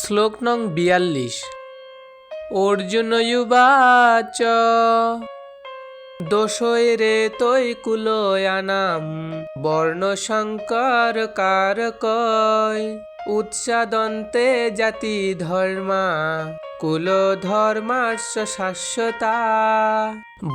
শ্লোক নং বিয়াল্লিশ। অর্জুনয়ুবাচ দোষয় রে তৈ কুলয়ানাম বর্ণ সংকর কারকয় উৎসাদন্তে জাতি ধর্মা কুল ধর্মার্শ শাশ্বতা।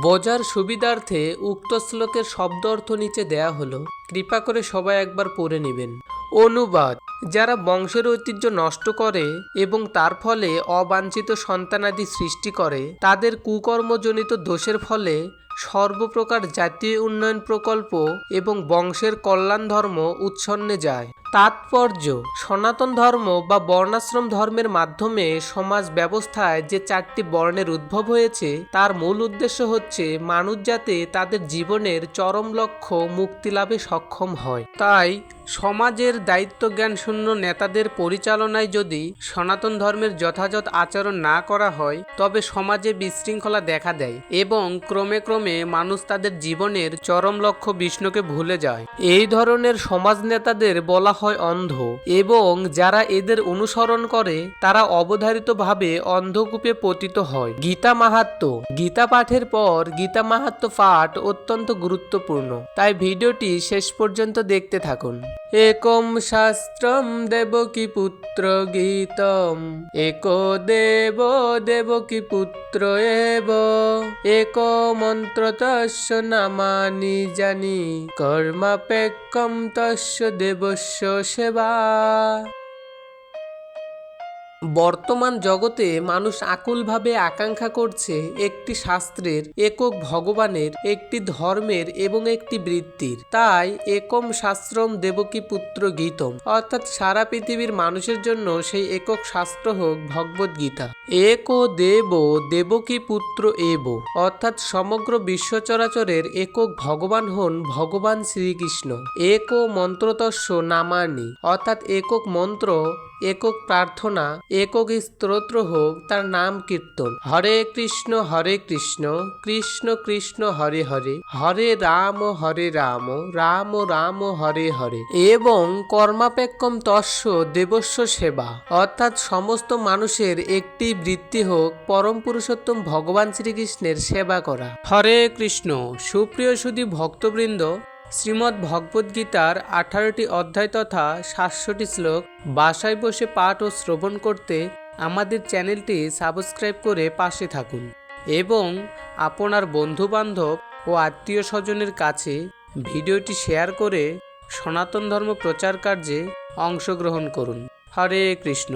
বোঝার সুবিধার্থে উক্ত শ্লোকের শব্দ অর্থ নিচে দেয়া হলো। কৃপা করে সবাই একবার পড়ে নেবেন। অনুবাদ। যারা বংশের ঐতিহ্য নষ্ট করে এবং তার ফলে অবাঞ্ছিত সন্তানাদি সৃষ্টি করে, তাদের কুকর্মজনিত দোষের ফলে সর্বপ্রকার জাতীয় উন্নয়ন প্রকল্প এবং বংশের কল্যাণ ধর্ম উচ্ছন্নে যায়। তাৎপর্য, সনাতন ধর্ম বা বর্ণাশ্রম ধর্মের মাধ্যমে সমাজ ব্যবস্থায় যে চারটি বর্ণের উদ্ভব হয়েছে, তার মূল উদ্দেশ্য হচ্ছে মানুষ যাতে তাদের জীবনের চরম লক্ষ্য মুক্তি লাভে সক্ষম হয়। তাই সমাজের দায়িত্ব জ্ঞান শূন্য নেতাদের পরিচালনায় যদি সনাতন ধর্মের যথাযথ আচরণ না করা হয়, তবে সমাজে বিশৃঙ্খলা দেখা দেয় এবং ক্রমে ক্রমে মানুষ তাদের জীবনের চরম লক্ষ্য বিষ্ণুকে ভুলে যায়। এই ধরনের সমাজ নেতাদের বলা হয় অন্ধ এবং যারা এদের অনুসরণ করে, তারা অবধারিতভাবে অন্ধকূপে পতিত হয়। গীতা মাহাত্ম, গীতা পাঠের পর গীতা মাহাত্ম পাঠ অত্যন্ত গুরুত্বপূর্ণ। তাই ভিডিওটি শেষ পর্যন্ত দেখতে থাকুন। একম শাস্ত্রম দেবকী পুত্র গীতম। এক দেব দেবকী পুত্র এব। এক মন্ত্র তস্য নামানি জানি। কর্মাপেক্ষম তস্য দেবস্য সেবা। বর্তমান জগতে মানুষ আকুলভাবে আকাঙ্ক্ষা করছে একটি শাস্ত্রের একক ভগবানের, একটি ধর্মের এবং একটি বৃত্তির। তাই একম শাস্ত্রম দেবকী পুত্র গীতম। অর্থাৎ সারা পৃথিবীর মানুষের জন্য সেই একক শাস্ত্র হোক ভগবদ গীতা। এক দেব দেবকী পুত্র এব। অর্থাৎ সমগ্র বিশ্ব চরাচরের একক ভগবান হন ভগবান শ্রীকৃষ্ণ। এক মন্ত্রতস্য নামানি। অর্থাৎ একক মন্ত্র একক প্রার্থনা, একক স্তোত্র হোক, তার নাম কীর্তন। হরে কৃষ্ণ হরে কৃষ্ণ কৃষ্ণ কৃষ্ণ, হরে হরে। হরে রাম হরে রাম রাম রাম, হরে হরে। এবং কর্মাপেক্ষম তস্য দেবস্ব সেবা। অর্থাৎ সমস্ত মানুষের একটি বৃত্তি হোক, পরম পুরুষোত্তম ভগবান শ্রীকৃষ্ণের সেবা করা। হরে কৃষ্ণ, সুপ্রিয় সুদী ভক্তবৃন্দ শ্রীমদ্ ভগবদ্গীতার আঠারোটি অধ্যায় তথা সাতশোটি শ্লোক। বাসায় বসে পাঠ ও শ্রবণ করতে আমাদের চ্যানেলটি সাবস্ক্রাইব করে পাশে থাকুন এবং আপনার বন্ধুবান্ধব ও আত্মীয় স্বজনের কাছে ভিডিওটি শেয়ার করে সনাতন ধর্ম প্রচার কার্যে অংশগ্রহণ করুন। হরে কৃষ্ণ।